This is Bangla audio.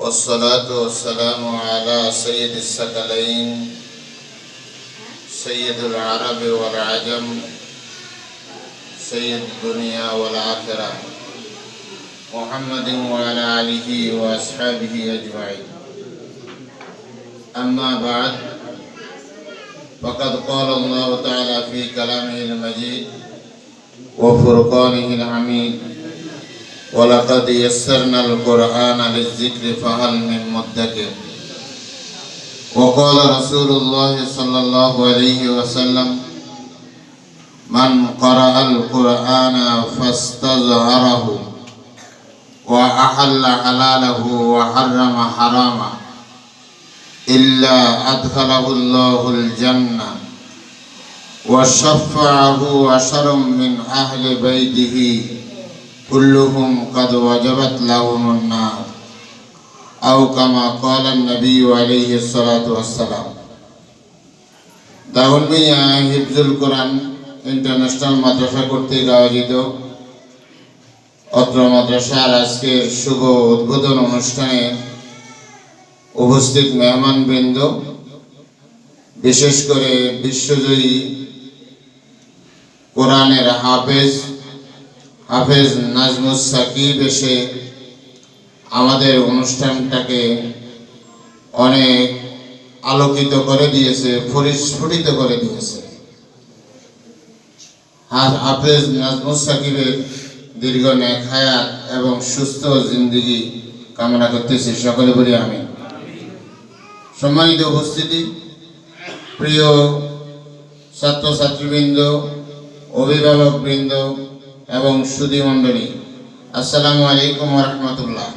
والصلاة والسلام على سيد الثقلين سيد العرب والعجم سيد الدنيا والآخرة محمد وعلى آله وأصحابه أجمعين. أما بعد فقد قال الله تعالى في كلامه المجيد وفرقانه الحميد. ولقد يسرنا القرآن للذكر فهل من مدكر. وقال رسول الله صلى الله عليه وسلم من قرأ القرآن فاستظهره وأحل حلاله وحرم حرامه إلا أدخله الله الجنة وشفعه عشر من أهل بيته كلهم قد وجبت لهم النار أو كما قال النبي عليه الصلاة والسلام দাহুল মিয়া হিফজুল কোরআন ইন্টারন্যাশনাল মাদ্রাসা কর্তৃক আয়োজিত অত্র মাদ্রাসার আজকের শুভ উদ্বোধন অনুষ্ঠানে উপস্থিত মেহমান বৃন্দ বিশেষ করে বিশ্বজয়ী কোরআনের হাফেজ হাফেজ নাজমুস সাকিব এসে আমাদের অনুষ্ঠানটাকে অনেক আলোকিত করে দিয়েছে, পরিস্ফুটিত করে দিয়েছে। হাফেজ নাজমুস সাকিবের দীর্ঘ নেক হায়াত এবং সুস্থ জিন্দিগি কামনা করতেছি। সকলে বলি আমি সম্মানিত উপস্থিতি, প্রিয় ছাত্রছাত্রীবৃন্দ, অভিভাবকবৃন্দ এবং সুদী মণ্ডলী আসসালামু আলাইকুম রহমতুল্লাহ।